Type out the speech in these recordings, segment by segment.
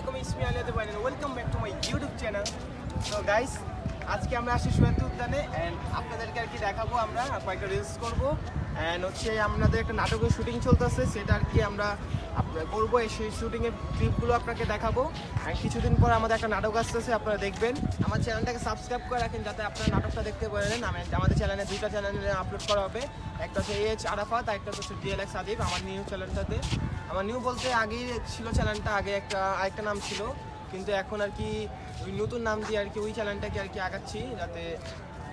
আলাইকুম, ইসমি আলিয়াতে পারেন welcome back to my YouTube channel তো গাইস আজকে আমরা আসি সুয়াতি উদ্যানে অ্যান্ড আপনাদেরকে আর কি দেখাবো আমরা, কয়েকটা রিলস করব। অ্যান্ড হচ্ছে আমাদের একটা নাটকের শুটিং চলতেছে, সেটা আর কি আমরা করব। সেই শুটিংয়ের ক্লিপগুলো আপনাকে দেখাবো। অ্যান্ড কিছুদিন পর আমাদের একটা নাটক আসতেছে, আপনারা দেখবেন। আমার চ্যানেলটাকে সাবস্ক্রাইব করে রাখেন, যাতে আপনারা নাটকটা দেখতে পারেন। আমি আমাদের চ্যানেলে দুইটা চ্যানেলে আপলোড করা হবে। একটা হচ্ছে এইচ আরাফাত আর একটা হচ্ছে ডিএলএক্স আদিব আমার নিউ চ্যানেলটাতে আমার নিউ বলতে আগেই ছিল চ্যানেলটা আগে একটা, আরেকটা নাম ছিল, কিন্তু এখন আর কি ওই নতুন নাম দিয়ে আর কি ওই চ্যানেলটাকে আর কি আগাচ্ছি, যাতে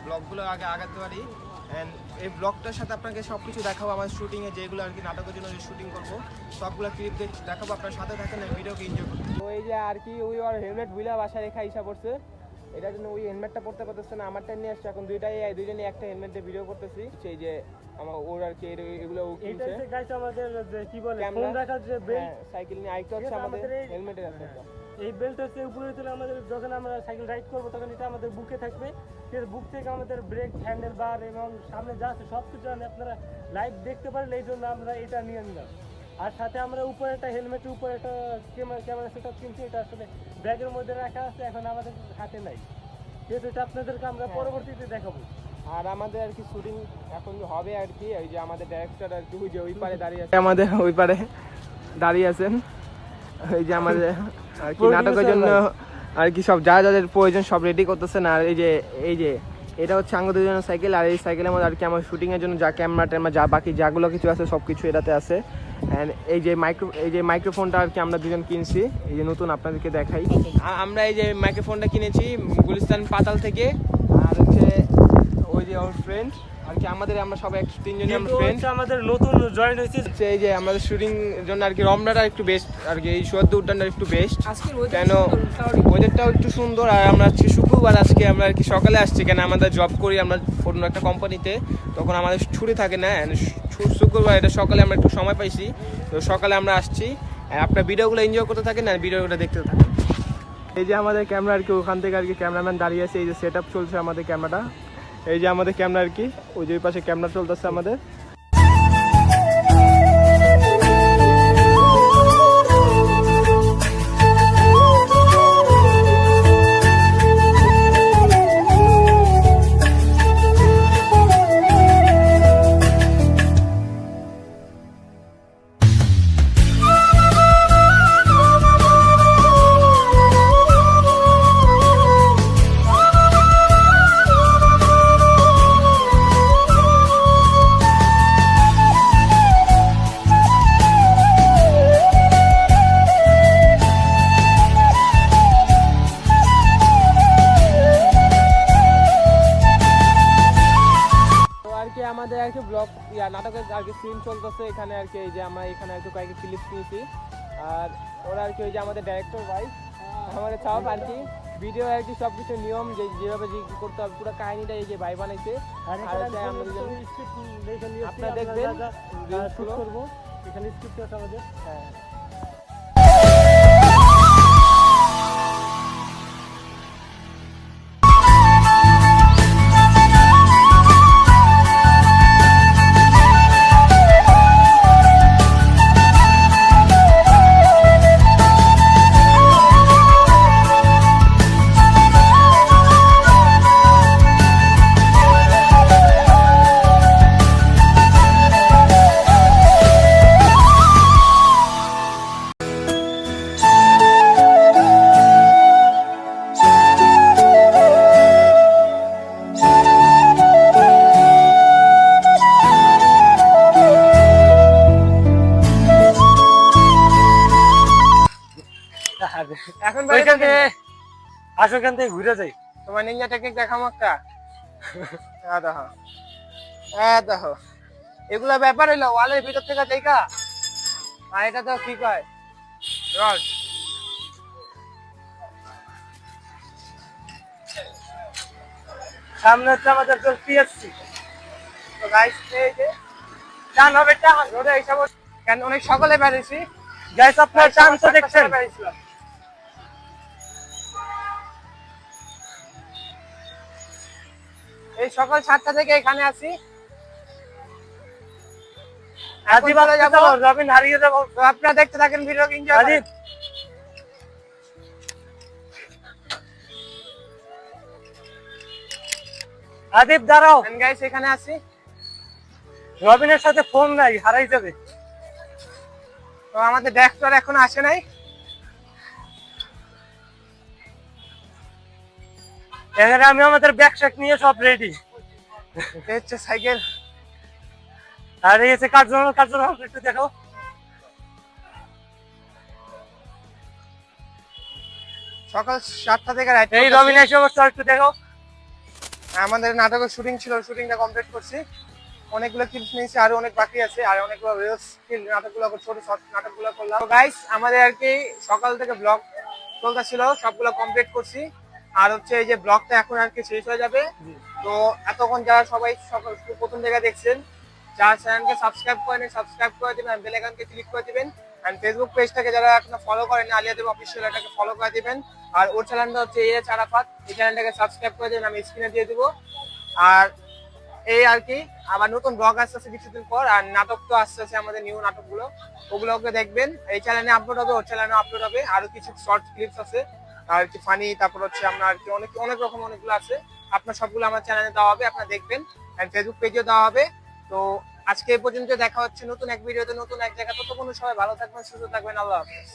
ব্লগগুলো আগে আগাতে পারি। অ্যান্ড এই ব্লগটার সাথে আপনাকে সব কিছু দেখাবো, আমার শুটিংয়ে যেগুলো আর কি নাটকের জন্য যে শুটিং করব, সবগুলো ক্লিপ দেখাবো, আপনার সাথে থাকেন ভিডিওকে এনজয় করুন তো এই যে আর কি, ওই আর হেলমেট বুইলা বাসা রেখা ইসা পড়ছে। এটার জন্য ওই হেলমেটটা পড়তে পারতেছে না আমারটা নিয়ে আসছে। এখন দুইটাই এই দুইজনই একটা হেলমেট দিয়ে ভিডিও করতেছি। সেই যে আমার ওর আর কি এগুলো ও কিনছে। হচ্ছে গাইস আমাদের যে কি বলে ফোন রাখার যে বেল্ট হ্যাঁ, সাইকেল নিয়ে আরেকটা হচ্ছে আমাদের হেলমেটের আছে একটা। এই বেল্ট হচ্ছে উপরে তুলে আমাদের যখন আমরা সাইকেল রাইড করব তখন এটা আমাদের বুকে থাকবে। এর বুক থেকে আমাদের ব্রেক হ্যান্ডেল বার এবং সামনে যা আছে সব কিছু আপনারা লাইভ দেখতে পারেন এই জন্য আমরা এটা নিয়ে নিলাম। আর সাথে আমরা উপরে একটা হেলমেটের উপরে একটা ক্যামেরা ক্যামেরা সেট কিনছি এটা আসলে ব্যাগের মধ্যে রাখা আছে এখন আমাদের হাতে নাই। এটা আপনাদেরকে আমরা হ্যাঁ। পরবর্তীতে দেখাবো। আর আমাদের আর কি শুটিং এখন হবে আর কি ওই যে আমাদের ডাইরেক্টর আর কি ওই যে ওই পারে দাঁড়িয়ে আছে। আমাদের ওই পারে দাঁড়িয়ে আছেন। ওই যে আমাদের আর কি নাটকের জন্য আর কি সব যা যাদের প্রয়োজন সব রেডি করতেছেন। আর এই যে এই যে এটা হচ্ছে আঙ্গুদের জন্য সাইকেল আর এই সাইকেলের মধ্যে আর কি আমার শুটিং এর জন্য যা ক্যামেরা ট্যামেরা যা বাকি যাগুলো কিছু আছে সব কিছু এটাতে আছে। অ্যান্ড এই যে মাইক্রো এই যে মাইক্রোফোনটা আর কি আমরা দুজন কিনছি, এই যে নতুন আপনাদেরকে দেখাই। আমরা এই যে মাইক্রোফোনটা কিনেছি, গুলিস্তান পাতাল থেকে। আর হচ্ছে ওই যে ওর ফ্রেন্ড আর কি আমাদের আমরা সবাই এক- তিনজনই আমরা ফ্রেন্ড আমাদের নতুন জয়েন হয়েছে। এই যে আমাদের শুটিং জন্য আর কি রমনাটা একটু বেস্ট আর কি এই সুয়াদ্দ উদ্যানটা একটু বেস্ট কেন ওয়েদারটাও একটু সুন্দর আর আমরা আজকে শুক্রবার আজকে আমরা আর কি সকালে আসছি। কেন আমাদের জব করি আমরা অন্য একটা কোম্পানিতে তখন আমাদের ছুটি থাকে না শুক্রবার এটা সকালে আমরা একটু সময় পাইছি। তো সকালে আমরা আসছি আর আপনার ভিডিওগুলো এনজয় করতে থাকেন আর ভিডিওগুলো দেখতে থাকেন। এই যে আমাদের ক্যামেরা আর কি ওখান থেকে আর কি ক্যামেরাম্যান দাঁড়িয়ে আছে এই যে সেট চলছে আমাদের ক্যামেরাটা এই যে আমাদের ক্যামেরা আর কি ওই যে পাশে ক্যামেরা চলতেছে আমাদের। আর কি ব্লগ ইয়া নাটকের আর কি সিন চলতেছে এখানে আর কি এই যে আমরা এখানে আর কি কয়েকটি ক্লিপ নিয়েছি আর ওরা আর কি ওই যে আমাদের ডাইরেক্টর ভাই আমাদের চাপ আর কি ভিডিও আর কি সব কিছু নিয়ম যে যেভাবে যে করতে হবে পুরো কাহিনীটা এই যে ভাই বানাইছে আর আপনারা দেখবেন শুরু। করব। এখানে স্ক্রিপ্ট আছে আমাদের। হ্যাঁ আসো এখান থেকে ঘুরে যাই। তোমার নিঞ্জা টেকনিক দেখাম একটা হ্যাঁ দেখো। হ্যাঁ দেখো। এগুলা ব্যাপার হইল ওয়ালের ভিতর থেকে দেখা। আর এটা তো কি কয়? রড। সামনে হচ্ছে আমাদের তোর পিএসসি তো গাইস এই যে টান হবে টান। রোডে এইসব কেন অনেক সকালে বেরিয়েছি। গ্যাস আপনার চান্স দেখছেন? এই সকাল সাতটা থেকে এখানে আছি। এখানে রবিনের সাথে ফোন নাই হারাই যাবে। তো আমাদের ড্যাক্টর এখন আসে নাই। এখানে আমি আমাদের ব্যাগ শ্যাক নিয়ে সব রেডি হচ্ছে সাইকেল। আর এই হচ্ছে কার্যক্রম কার্যক্রম একটু দেখো সকাল সাতটা থেকে রাইট এই রবিন এসে অবস্থা একটু দেখো আমাদের নাটকের শুটিং ছিল শুটিংটা কমপ্লিট করছি। অনেকগুলো ক্লিপস নিয়েছি আরও অনেক বাকি আছে আর অনেকগুলো রিলস নাটকগুলো ছোট শর্ট নাটকগুলো করলাম। গাইস আমাদের আর কি সকাল থেকে ব্লগ চলতেছিল সবগুলো কমপ্লিট করছি। আর হচ্ছে এই যে ব্লগটা এখন আর কি শেষ হয়ে যাবে। তো এতক্ষণ যারা সবাই সকাল প্রথম থেকে দেখছেন যারা চ্যানেলকে সাবস্ক্রাইব করেন সাবস্ক্রাইব করে দিবেন বেল আইকনকে ক্লিক করে দিবেন। এন্ড ফেসবুক পেজটাকে যারা এখনও ফলো করেন আলিয়াদেব অফিসিয়াল এটাকে ফলো করে দিবেন। আর ওর চ্যানেলটা হচ্ছে এ চারাফাত এই চ্যানেলটাকে সাবস্ক্রাইব করে দিবেন আমি স্ক্রিনে দিয়ে দিব। আর এই আর কি আবার নতুন ব্লগ আসতেছে কিছুদিন পর আর নাটক তো আসতেছে আমাদের নিউ নাটকগুলো ওগুলোকে দেখবেন। এই চ্যানেলে আপলোড হবে ওর চ্যানেলে আপলোড হবে। আরও কিছু শর্ট ক্লিপস আছে। আর কি ফানি তারপর হচ্ছে আপনার আর কি অনেক অনেক রকম অনেকগুলো আছে। আপনার সবগুলো আমার চ্যানেলে দেওয়া হবে, আপনারা দেখবেন। আর ফেসবুক পেজেও দেওয়া হবে। তো আজকে পর্যন্ত দেখা হচ্ছে নতুন এক ভিডিওতে নতুন এক জায়গা ততক্ষণ সবাই ভালো থাকবেন, সুস্থ থাকবেন। আল্লাহ হাফেজ।